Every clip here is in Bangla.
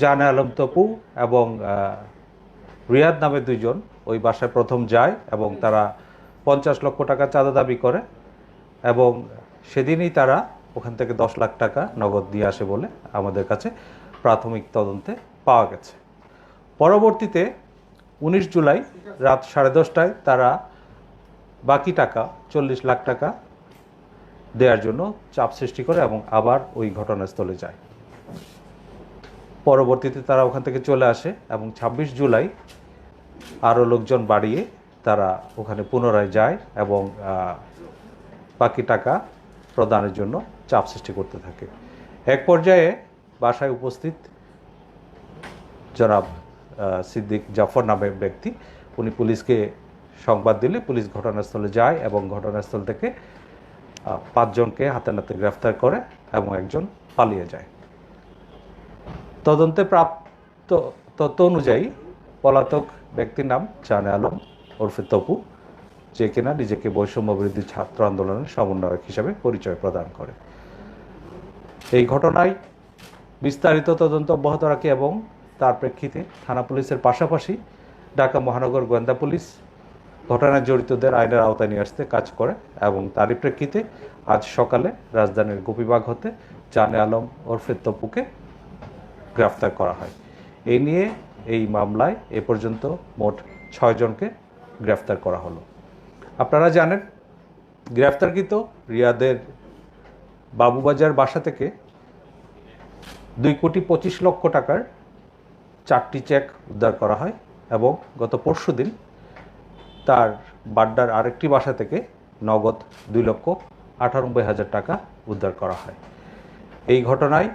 জানে আলম তপু এবং রিয়াদ নামে দুইজন। ওই বাসায় প্রথম যায় এবং তারা পঞ্চাশ লক্ষ টাকা চাঁদা দাবি করে এবং সেদিনই তারা ওখান থেকে দশ লাখ টাকা নগদ দিয়ে আসে বলে আমাদের কাছে প্রাথমিক তদন্তে পাওয়া গেছে। পরবর্তীতে উনিশ জুলাই রাত সাড়ে দশটায় তারা বাকি টাকা, চল্লিশ লাখ টাকা দেওয়ার জন্য চাপ সৃষ্টি করে এবং আবার ওই ঘটনাস্থলে যায়। পরবর্তীতে তারা ওখান থেকে চলে আসে এবং ছাব্বিশ জুলাই আরও লোকজন বাড়িয়ে তারা ওখানে পুনরায় যায় এবং বাকি টাকা প্রদানের জন্য চাপ সৃষ্টি করতে থাকে। এক পর্যায়ে বাসায় উপস্থিত জনাব সিদ্দিক জাফর নামে ব্যক্তি, উনি পুলিশকে সংবাদ দিলে পুলিশ ঘটনাস্থলে যায় এবং ঘটনাস্থল থেকে পাঁচজনকে হাতে নাতে গ্রেফতার করে এবং একজন পালিয়ে যায়। তদন্তে প্রাপ্ত তথ্য অনুযায়ী পলাতক ব্যক্তির নাম জানে আলম ওরফে তপু, যে কিনা নিজেকে বৈষম্য বিরোধী ছাত্র আন্দোলনের সমন্বয়ক হিসাবে পরিচয় প্রদান করে। এই ঘটনায় বিস্তারিত তদন্ত অব্যাহত রাখে এবং তার প্রেক্ষিতে থানা পুলিশের পাশাপাশি ঢাকা মহানগর গোয়েন্দা পুলিশ ঘটনায় জড়িতদের আইনের আওতায় নিয়ে আসতে কাজ করে এবং তারই প্রেক্ষিতে আজ সকালে রাজধানীর গোপীবাগ হতে জানে আলম ওরফে তপুকে গ্রেফতার করা হয়। এই নিয়ে এই মামলায় এ পর্যন্ত মোট ছয়জনকে গ্রেফতার করা হলো। আপনারা জানেন, গ্রেফতারকৃত রিয়াদের বাবুবাজার বাসা থেকে দুই কোটি পঁচিশ লক্ষ টাকার চারটি চেক উদ্ধার করা হয় এবং গত পরশু দিন তার বাড্ডার আরেকটি বাসা থেকে নগদ দুই লক্ষ আটানব্বই হাজার টাকা উদ্ধার করা হয়। এই ঘটনায়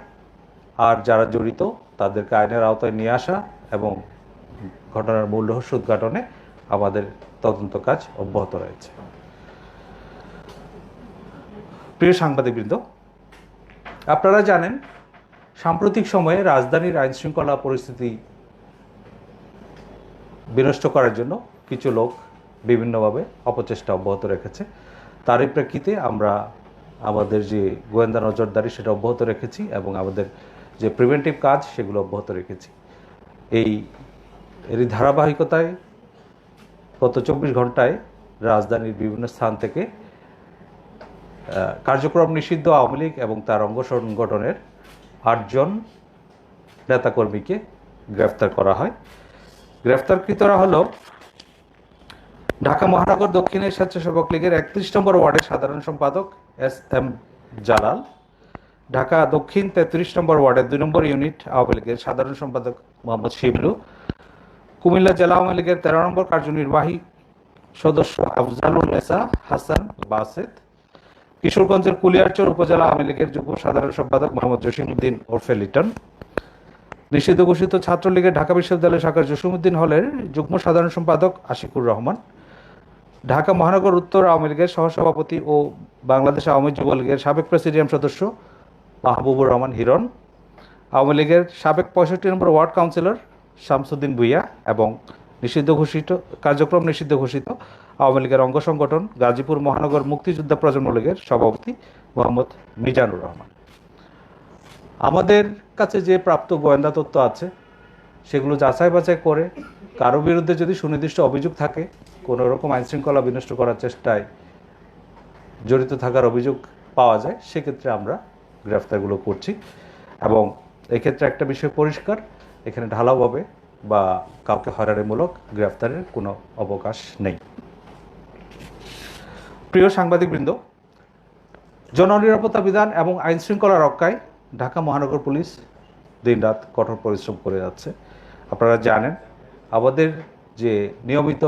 আর যারা জড়িত, তাদেরকে আইনের আওতায় নিয়ে আসা এবং ঘটনার মূল রহস্য উদ্ঘাটনে আমাদের তদন্ত কাজ অব্যাহত রয়েছে। প্রিয় সাংবাদিকবৃন্দ, আপনারা জানেন, সাম্প্রতিক সময়ে রাজধানীর আইন শৃঙ্খলা পরিস্থিতি বিনষ্ট করার জন্য কিছু লোক বিভিন্নভাবে অপচেষ্টা অব্যাহত রেখেছে। তারই প্রেক্ষিতে আমরা আমাদের যে গোয়েন্দা নজরদারি, সেটা অব্যাহত রেখেছি এবং আমাদের যে প্রিভেন্টিভ কাজ, সেগুলো অব্যাহত রেখেছি। এই এরই ধারাবাহিকতায় গত চব্বিশ ঘন্টায় রাজধানীর বিভিন্ন স্থান থেকে কার্যক্রম নিষিদ্ধ আওয়ামী লীগ এবং তার অঙ্গ সংগঠনের আটজন নেতাকর্মীকে গ্রেফতার করা হয়। গ্রেফতারকৃতরা হল ঢাকা মহানগর দক্ষিণের স্বেচ্ছাসেবক লীগের একত্রিশ নম্বর ওয়ার্ডের সাধারণ সম্পাদক এস এম জালাল। ঢাকা দক্ষিণ তেত্রিশ নম্বর ওয়ার্ডের দুই নম্বর ইউনিট আওয়ামী লীগের সাধারণ সম্পাদক মোহাম্মদ শিবলু। কুমিল্লা জেলা আওয়ামী লীগের তেরো নম্বর কার্যনির্বাহী সদস্য আফজালুল নেসা, হাসান বাসেদ। কিশোরগঞ্জের কুলিয়ারচর উপজেলা আওয়ামী লীগের যুগ্ম সাধারণ সম্পাদক মোহাম্মদ জসিমউদ্দিন ওরফে লিটন। নিষিদ্ধ ঘোষিত ছাত্রলীগের ঢাকা বিশ্ববিদ্যালয় শাখার জসিমউদ্দিন হলের যুগ্ম সাধারণ সম্পাদক আশিকুর রহমান। ঢাকা মহানগর উত্তর আওয়ামী লীগের সহসভাপতি ও বাংলাদেশ আওয়ামী যুবলীগের সাবেক প্রেসিডিয়াম সদস্য মাহবুবুর রহমান হিরণ, আওয়ামী লীগের সাবেক পঁয়ষট্টি নম্বর ওয়ার্ড কাউন্সিলর শামসুদ্দিন ভুইয়া এবং নিষিদ্ধ ঘোষিত, কার্যক্রম নিষিদ্ধ ঘোষিত আওয়ামী লীগের অঙ্গ সংগঠন গাজীপুর মহানগর মুক্তিযোদ্ধা প্রজন্ম লীগের সভাপতি মোহাম্মদ মিজানুর রহমান। আমাদের কাছে যে প্রাপ্ত গোয়েন্দা তথ্য আছে, সেগুলো যাচাই বাছাই করে কারও বিরুদ্ধে যদি সুনির্দিষ্ট অভিযোগ থাকে, কোনো রকম আইন শৃঙ্খলা বিনষ্ট করার চেষ্টায় জড়িত থাকার অভিযোগ পাওয়া যায়, সেক্ষেত্রে আমরা গ্রেফতারগুলো করছি এবং এক্ষেত্রে একটা বিষয় পরিষ্কার, এখানে ঢালাওভাবে বা কাউকে হয়রানিমূলক গ্রেফতারের কোনো অবকাশ নেই। প্রিয় সাংবাদিকবৃন্দ, জননিরাপত্তা বিধান এবং আইন শৃঙ্খলা রক্ষায় ঢাকা মহানগর পুলিশ দিনরাত কঠোর পরিশ্রম করে যাচ্ছে। আপনারা জানেন, আমাদের যে নিয়মিত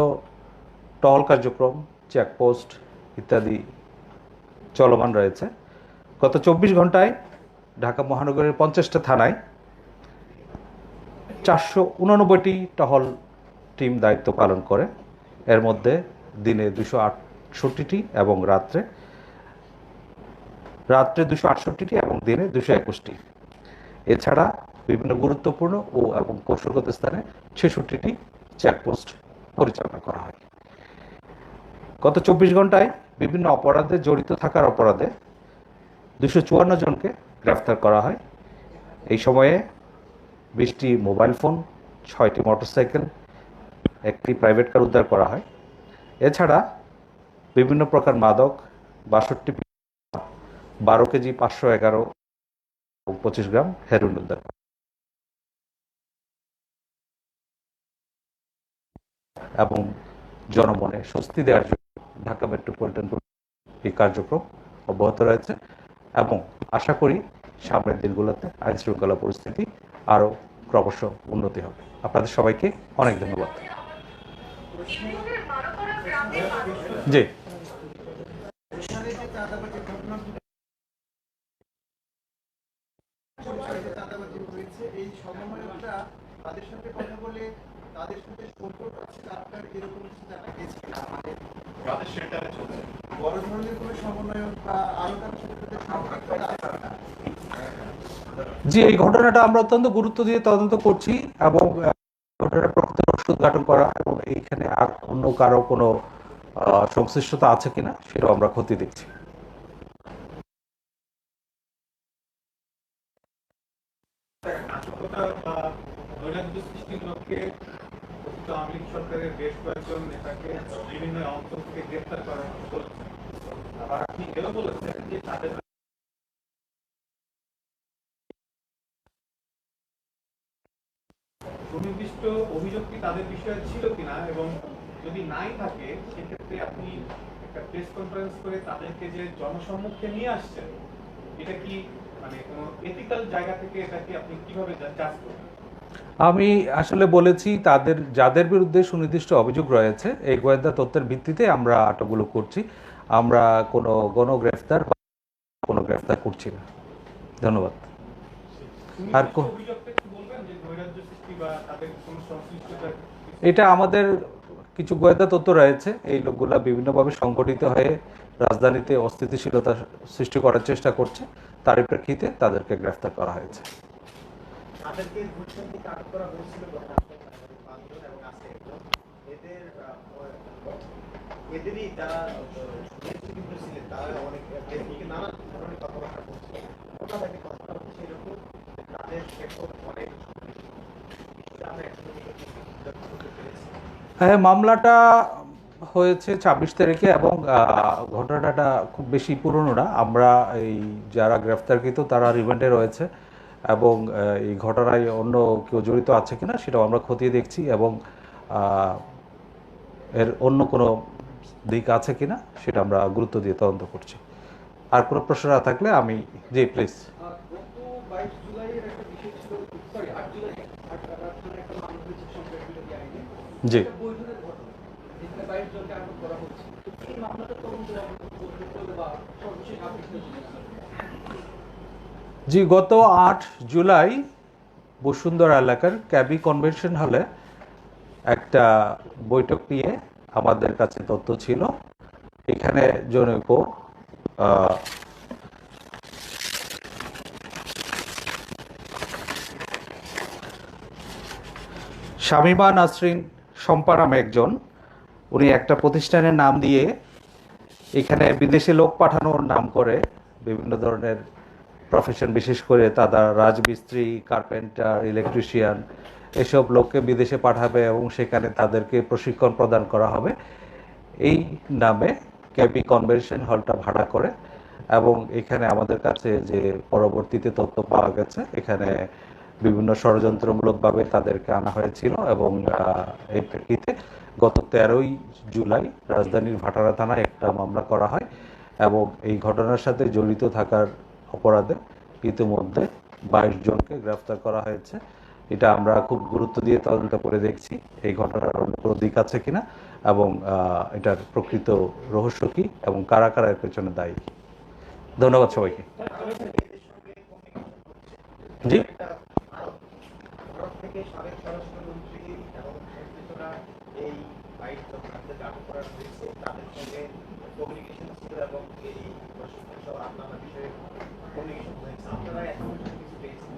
টহল কার্যক্রম, চেকপোস্ট ইত্যাদি চলমান রয়েছে গত চব্বিশ ঘন্টায় ঢাকা মহানগরের পঞ্চাশটা থানায় চারশো উনানব্বইটি টহল টিম দায়িত্ব পালন করে। এর মধ্যে দিনে দুশো আটষট্টিটি এবং রাত্রে রাত্রে দুশো আটষট্টিটি এবং দিনে দুশো একুশটি। এছাড়া বিভিন্ন গুরুত্বপূর্ণ ও এবং কৌশলগত স্থানে ছেষট্টিটি চেকপোস্ট পরিচালনা করা হয়। গত চব্বিশ ঘন্টায় বিভিন্ন অপরাধে জড়িত থাকার অপরাধে দুশো চুয়ান্ন জনকে গ্রেফতার করা হয়। এই সময়ে বিশটি মোবাইল ফোন, ছয়টি মোটরসাইকেল, একটি প্রাইভেট কার উদ্ধার করা হয়। এছাড়া বিভিন্ন প্রকার মাদক, বাষট্টি বারো কেজি, পাঁচশো এগারো পঁচিশ গ্রাম হেরোইন উদ্ধার এবং জনমনে স্বস্তি দেওয়ার জন্য ঢাকা মেট্রোপলিটন এই কার্যক্রম অব্যাহত রয়েছে। এবং আশা করি সামনের দিনগুলোতে আইন শৃঙ্খলা পরিস্থিতি আরও ক্রমশ উন্নতি হবে। আপনাদের সবাইকে অনেক ধন্যবাদ। জি। তাদের সাথে কথা বলে তাদের সাথে সম্পর্ক আছে আপনার এরকম কিছু জানা গেছে কিনা? মানে বড় ধরনের কোনো বা? জি এই ঘটনাটা আমরা অত্যন্ত গুরুত্ব দিয়ে তদন্ত করছি এবং ঘটনার প্রকৃত উদ্ঘাটন করা এবং এইখানে আর অন্য কারও কোনো আহ, সংশ্লিষ্টতা আছে কিনা সেটাও আমরা ক্ষতি দেখছি সৃষ্টির লক্ষ্যে কথিত আওয়ামী সরকারের বেশ কয়েকজন নেতাকে বিভিন্ন অঞ্চল থেকে গ্রেফতার করা হচ্ছে আবার আপনি এও বলেছেন যে তাদের সুনির্দিষ্ট অভিযোগ কি তাদের বিষয়ে ছিল কিনা? এবং যদি নাই থাকে, সেক্ষেত্রে আপনি একটা প্রেস কনফারেন্স করে তাদেরকে যে জনসম্মুখে নিয়ে আসছেন, এটা কি মানে কোনো এথিক্যাল জায়গা থেকে এটাকে আপনি কীভাবে জাজ করবেন? আমি আসলে বলেছি তাদের যাদের বিরুদ্ধে সুনির্দিষ্ট অভিযোগ রয়েছে এই গোয়েন্দা তথ্যের ভিত্তিতে আমরা আটকগুলো করছি। আমরা কোনো গণগ্রেফতার বা কোনো গ্রেফতার করছি না। ধন্যবাদ। আর এটা আমাদের কিছু গোয়েন্দা তথ্য রয়েছে। এই লোকগুলা বিভিন্নভাবে সংগঠিত হয়ে রাজধানীতে অস্থিতিশীলতা সৃষ্টি করার চেষ্টা করছে। তারই প্রেক্ষিতে তাদেরকে গ্রেফতার করা হয়েছে। তাদেরকে আটক করা হয়েছিল গত পাঁচজন এবং একজন। এদের এদেরই যারা ছিলেন তারা অনেক নানা ধরনের কথাবার্তা হচ্ছে এরকম তাদের অনেক হ্যাঁ মামলাটা হয়েছে ছাব্বিশ তারিখে এবং ঘটনাটা খুব বেশি পুরনো না। আমরা এই যারা গ্রেফতারকৃত তারা রিমান্ডে রয়েছে। এবং এই ঘটনায় অন্য কেউ জড়িত আছে কিনা সেটাও আমরা খতিয়ে দেখছি এবং এর অন্য কোনো দিক আছে কিনা সেটা আমরা গুরুত্ব দিয়ে তদন্ত করছি। আর কোনো প্রশ্ন না থাকলে আমি, জি প্লিজ জি তো এই মামলাটা তদন্ত করতে বা সর্বশেষ আপডেট জি, গত আট জুলাই বসুন্ধরা এলাকার ক্যাবি কনভেনশন হলে একটা বৈঠক নিয়ে আমাদের কাছে তথ্য ছিল। এখানে জনৈক শামিমা নাসরিন শম্পা নামে একজন। উনি একটা প্রতিষ্ঠানের নাম দিয়ে এখানে বিদেশে লোক পাঠানোর নাম করে বিভিন্ন ধরনের প্রফেশন বিশেষ করে তারা রাজমিস্ত্রি কার্পেন্টার ইলেকট্রিশিয়ান এসব লোককে বিদেশে পাঠাবে এবং সেখানে তাদেরকে প্রশিক্ষণ প্রদান করা হবে। এই নামে ক্যাবি কনভেনশন হলটা ভাড়া করে এবং এখানে আমাদের কাছে যে পরবর্তীতে তথ্য পাওয়া গেছে, এখানে বিভিন্ন ষড়যন্ত্রমূলকভাবে তাদেরকে আনা হয়েছিল এবং এই প্রেক্ষিতে গত তেরোই জুলাই রাজধানীর ভাটারা থানায় একটা মামলা করা হয় এবং এই ঘটনার সাথে জড়িত থাকার অপরাধে ইতিমধ্যে বাইশ জনকে গ্রেফতার করা হয়েছে। এটা আমরা খুব গুরুত্ব দিয়ে তদন্ত করে দেখছি এই ঘটনার অন্য কোনো দিক আছে কিনা এবং এটার প্রকৃত রহস্য কি এবং কারা কারা এর পেছনে দায়ী? ধন্যবাদ সবাইকে। জি? এই জন যাদেরকে আটক হয়েছে তাদের সঙ্গে কমিউনিকেশন ছিল এবং এই অন্যান্য বিষয়ে কমিউনিকেশন হয়েছে। আপনারা এখন কিছু পেয়েছেন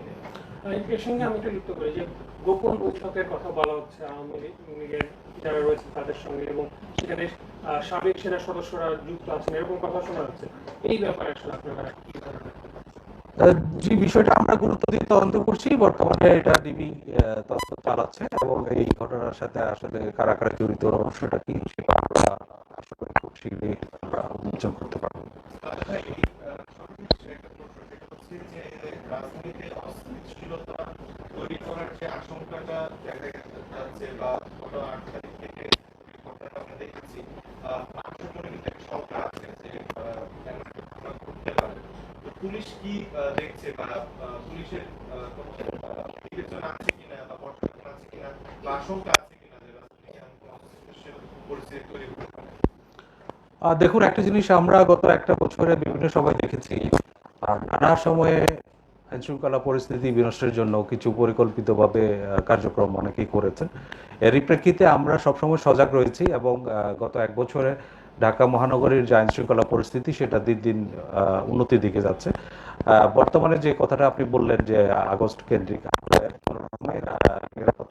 এর সঙ্গে আমি যুক্ত করি যে গোপন বৈঠকের কথা বলা হচ্ছে আওয়ামী লীগের যারা রয়েছে তাদের সঙ্গে এবং সেখানে সাবেক সেনা সদস্যরা যুক্ত আছেন, এরকম কথা শোনা যাচ্ছে। এই ব্যাপারে আসলে আপনারা কি যে বিষয়টা আমরা গুরুত্ব দিয়ে তদন্ত করছি বর্তমানে এটা ডিবি তদন্ত চালাচ্ছে এবং এই ঘটনার সাথে আসলে কারা কারা জড়িত রহস্যটা কি সেটা আমরা আশা করি খুব শীঘ্রই আমরা উন্মোচন করতে পারব। আচ্ছা, পুলিশ কি দেখছে বা পুলিশের বিবেচনা আছে কিনা বা পর্যবেক্ষণ আছে কিনা বা আশঙ্কা আছে কিনা যে পরিস্থিতি তৈরি দেখুন, একটা জিনিস আমরা গত একটা বছরে বিভিন্ন সময় দেখেছি নানা সময়ে আইন শৃঙ্খলা পরিস্থিতি বিনষ্টের জন্য কিছু পরিকল্পিতভাবে কার্যক্রম অনেকেই করেছেন। এরই প্রেক্ষিতে আমরা সবসময় সজাগ রয়েছি এবং গত এক বছরে ঢাকা মহানগরীর যে আইন শৃঙ্খলা পরিস্থিতি, সেটা দিন দিন উন্নতির দিকে যাচ্ছে। বর্তমানে যে কথাটা আপনি বললেন যে আগস্ট কেন্দ্রিক আহ,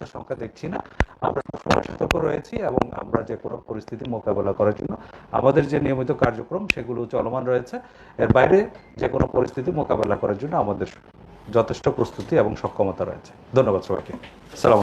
সংখ্যা দেখছি না। আমরা সবসময় সতর্ক রয়েছি এবং আমরা যে কোনো পরিস্থিতি মোকাবেলা করার জন্য আমাদের যে নিয়মিত কার্যক্রম সেগুলো চলমান রয়েছে। এর বাইরে যে কোনো পরিস্থিতি মোকাবেলা করার জন্য আমাদের যথেষ্ট প্রস্তুতি এবং সক্ষমতা রয়েছে। ধন্যবাদ সবাইকে। সালাম